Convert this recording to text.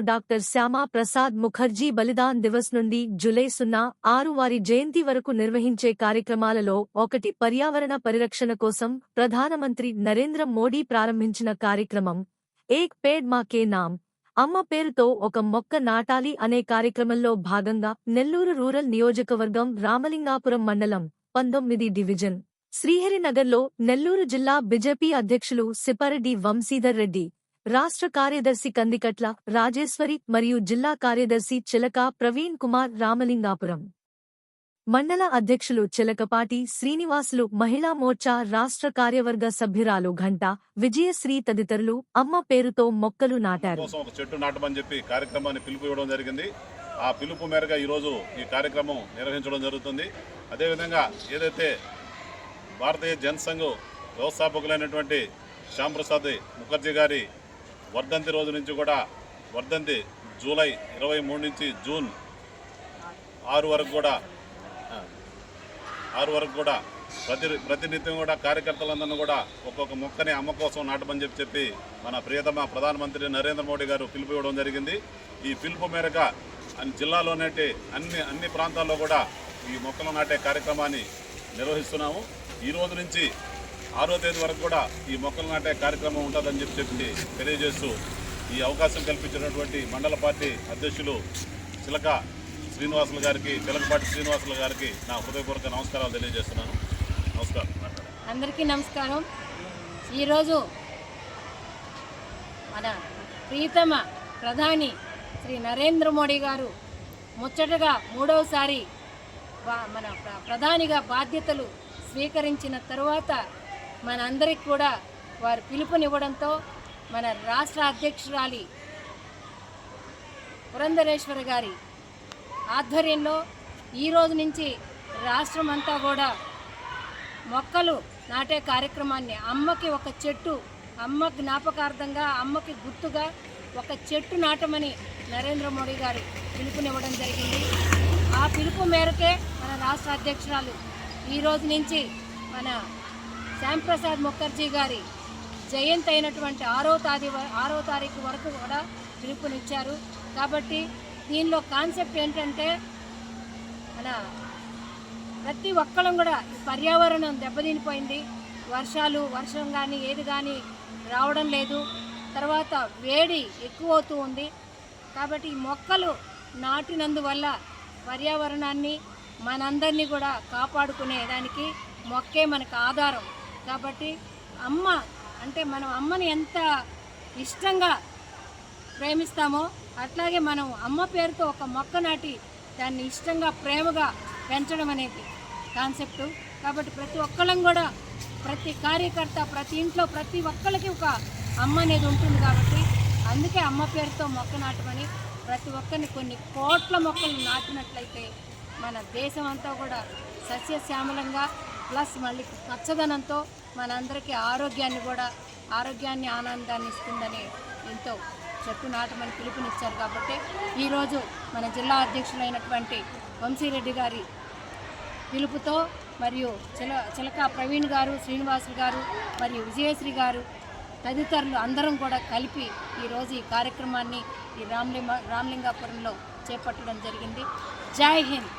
Doctor Shyama Prasad Mukherjee Balidan Diwas నుండి July సున్నా ఆరు వారి జయంతి వరకు నిర్వహించే కార్యక్రమాలలో ఒకటి పర్యావరణ పరిరక్షణ కోసం ప్రధానమంత్రి నరేంద్ర మోడీ ప్రారంభించిన కార్యక్రమం ఏక్ పేడ్ మా కే నామ్. అమ్మ పేరుతో ఒక మొక్క నాటాలి అనే కార్యక్రమంలో భాగంగా నెల్లూరు రూరల్ నియోజకవర్గం రామలింగాపురం మండలం పంతొమ్మిది డివిజన్. శ్రీహరినగర్లో నెల్లూరు జిల్లా బిజెపి అధ్యక్షులు సిపారెడ్డి వంశీధర్ రెడ్డి రాష్ట్ర కార్యదర్శి కందికట్ల రాజేశ్వరి మరియు జిల్లా కార్యదర్శి చిలక ప్రవీణ్ కుమార్ రామలింగాపురం. మండల అధ్యక్షులు చిలకపాటి శ్రీనివాసులు మహిళా మోర్చా రాష్ట్ర కార్యవర్గ సభ్యురాలు ఘంట విజయశ్రీ తదితరులు అమ్మ పేరుతో మొక్కలు నాటారు. చెట్టు నాటమని చెప్పి కార్యక్రమాన్ని పిలుపు ఇవ్వడం జరిగింది. ఆ పిలుపు మేరకు ఈరోజు ఈ కార్యక్రమం నిర్వహించడం జరుగుతుంది. అదేవిధంగా ఏదైతే భారతీయ జనసంఘ్ వ్యవస్థాపకులైనటువంటి శ్యామ్ ప్రసాద్ ముఖర్జీ గారి వర్ధంతి రోజు నుంచి కూడా వర్ధంతి జూలై ఇరవై మూడు నుంచి జూన్ ఆరు వరకు కూడా ఆరు వరకు కూడా ప్రతి ప్రతినిత్యం కూడా కార్యకర్తలందరినీ కూడా ఒక్కొక్క మొక్కని అమ్మ కోసం నాటమని చెప్పి చెప్పి మన ప్రియతమ ప్రధానమంత్రి నరేంద్ర మోడీ గారు పిలుపు ఇవ్వడం జరిగింది. ఈ పిలుపు మేరకు అన్ని జిల్లాలోనే అన్ని అన్ని ప్రాంతాల్లో కూడా ఈ మొక్కలు నాటే కార్యక్రమాన్ని నిర్వహిస్తున్నాము. ఈ రోజు నుంచి ఆరో తేదీ వరకు కూడా ఈ మొక్కలు నాటే కార్యక్రమం ఉంటుందని చెప్పి చెప్పి తెలియజేస్తూ ఈ అవకాశం కల్పించినటువంటి మండల పార్టీ అధ్యక్షులు చిలక శ్రీనివాసులు గారికి చిలకపాటి శ్రీనివాసులు గారికి నా హృదయపూర్వక నమస్కారాలు తెలియజేస్తున్నాను. నమస్కారం. అందరికీ నమస్కారం. ఈరోజు మన ప్రీతమ ప్రధాని శ్రీ నరేంద్ర మోడీ గారు ముచ్చటగా మూడవసారి మన ప్ర- ప్రధానిగా బాధ్యతలు స్వీకరించిన తరువాత మనందరికి కూడా వారు పిలుపునివ్వడంతో మన రాష్ట్ర అధ్యక్షురాలి పురంధరేశ్వరి గారి ఆధ్వర్యంలో ఈ రోజు నుంచి రాష్ట్రం అంతా కూడా మొక్కలు నాటే కార్యక్రమాన్ని అమ్మకి ఒక చెట్టు అమ్మ జ్ఞాపకార్థంగా అమ్మకి గుర్తుగా ఒక చెట్టు నాటమని నరేంద్ర మోడీ గారు పిలుపునివ్వడం జరిగింది. ఆ పిలుపు మేరకే మన రాష్ట్ర అధ్యక్షురాలు ఈ రోజు నుంచి మన శ్యాంప్రసాద్ ముఖర్జీ గారి జయంతి అయినటువంటి ఆరో తారీ ఆరో తారీఖు వరకు కూడా పిలుపునిచ్చారు. కాబట్టి దీనిలో కాన్సెప్ట్ ఏంటంటే మన ప్రతి ఒక్కళ్ళం కూడా పర్యావరణం దెబ్బతినిపోయింది. వర్షాలు వర్షం కానీ ఏది కానీ రావడం లేదు. తర్వాత వేడి ఎక్కువ అవుతూ ఉంది. కాబట్టి ఈ మొక్కలు నాటినందువల్ల పర్యావరణాన్ని మనందరినీ కూడా కాపాడుకునే దానికి మొక్కే మనకు ఆధారం. కాబట్టి అమ్మ అంటే మనం అమ్మని ఎంత ఇష్టంగా ప్రేమిస్తామో అట్లాగే మనం అమ్మ పేరుతో ఒక మొక్క నాటి దాన్ని ఇష్టంగా ప్రేమగా పెంచడం అనేది కాన్సెప్ట్ కాబట్టి ప్రతి ఒక్కళ్ళం కూడా ప్రతి కార్యకర్త ప్రతి ఇంట్లో ప్రతి ఒక్కళ్ళకి ఒక అమ్మ అనేది ఉంటుంది కాబట్టి అందుకే అమ్మ పేరుతో మొక్క నాటమని ప్రతి ఒక్కరిని కొన్ని కోట్ల మొక్కలు నాటినట్లయితే మన దేశం అంతా కూడా సస్యశ్యామలంగా ప్లస్ మళ్ళీ పచ్చదనంతో మనందరికీ ఆరోగ్యాన్ని కూడా ఆరోగ్యాన్ని ఆనందాన్ని ఇస్తుందని ఎంతో చెట్టు నాటమని పిలుపునిచ్చారు కాబట్టి ఈరోజు మన జిల్లా అధ్యక్షులైనటువంటి వంశీరెడ్డి గారి పిలుపుతో మరియు చిల చిలక ప్రవీణ్ గారు శ్రీనివాసులు గారు మరియు విజయశ్రీ గారు తదితరులు అందరం కూడా కలిపి ఈరోజు ఈ కార్యక్రమాన్ని ఈ రామ్లింగ రామలింగాపురంలో చేపట్టడం జరిగింది. జై హింద్!